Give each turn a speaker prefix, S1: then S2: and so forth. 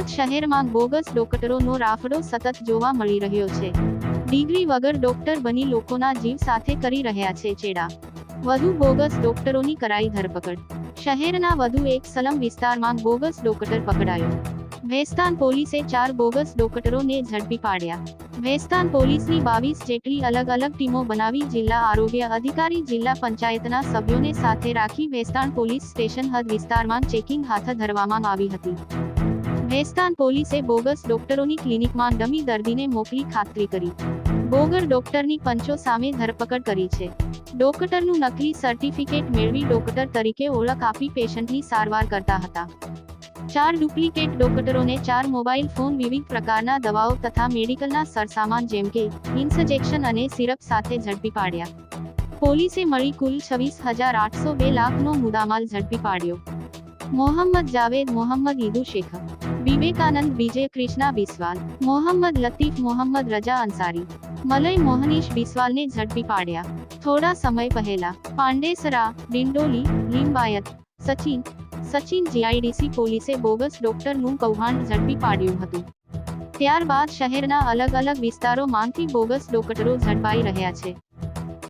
S1: સુરત શહેરમાં બોગસ ડોક્ટરોનો રાફડો સતત જોવા મળી રહ્યો છે. ડિગ્રી વગર ડોક્ટર બની લોકોના જીવ સાથે કરી રહ્યા છે ચેડા. વધુ બોગસ ડોક્ટરોની કરાઈ ધરપકડ. શહેરના વધુ એક સલમ વિસ્તારમાં બોગસ ડોક્ટર પકડાયો. ભેસ્તાન પોલીસે ચાર બોગસ ડોક્ટરોને ઝડપી પાડ્યા. ભેસ્તાન પોલીસની બાવીસ જેટલી અલગ અલગ ટીમો બનાવી જિલ્લા આરોગ્ય અધિકારી જિલ્લા પંચાયતના સભ્યોને સાથે રાખી ભેસ્તાન પોલીસ સ્ટેશન હદ વિસ્તારમાં ચેકિંગ હાથ ધરવામાં આવી હતી. ભેસ્તાન પોલીસે બોગસ ડોક્ટરોની ક્લિનિકમાં ડમી દર્દીને મોકલી ખાતરી કરી. બોગર ડોક્ટરની પંચો સામે ધરપકડ કરી છે. ડોક્ટરનું નકલી સર્ટિફિકેટ મેળવી ડોક્ટર તરીકે ઓળખ આપી પેશન્ટની સારવાર કરતા હતા. ચાર ડુપ્લિકેટ ડોક્ટરોને ચાર મોબાઈલ ફોન વિવિધ પ્રકારના દવાઓ તથા મેડિકલના સરસામાન જેમ કે ઇન્સજેક્શન અને સિરપ સાથે ઝડપી પાડ્યા. પોલીસે મળી કુલ છવ્વીસ હજાર આઠસો બે લાખનો મુદ્દામાલ ઝડપી પાડ્યો. મોહમ્મદ. જાવેદ, મોહમ્મદ ઈદુ શેખર. વિવેકાનંદ, વિજય કૃષ્ણા બિસ્વાલ. મોહમ્મદ લતીફ, મોહમ્મદ રજા અંસારી મલય મોહનીશ બિસ્વાલને ઝડપી પાડ્યા. થોડા સમય પહેલા, પાંડેસરા, ડિંડોલી, લિંબાયત, સચિન સચિન જીઆઈડીસી પોલીસે બોગસ ડોક્ટરનું કૌભાંડ ઝડપી પાડ્યું હતું. ત્યારબાદ શહેરના અલગ અલગ વિસ્તારોમાંથી બોગસ ડોક્ટરો ઝડપાઈ રહ્યા છે.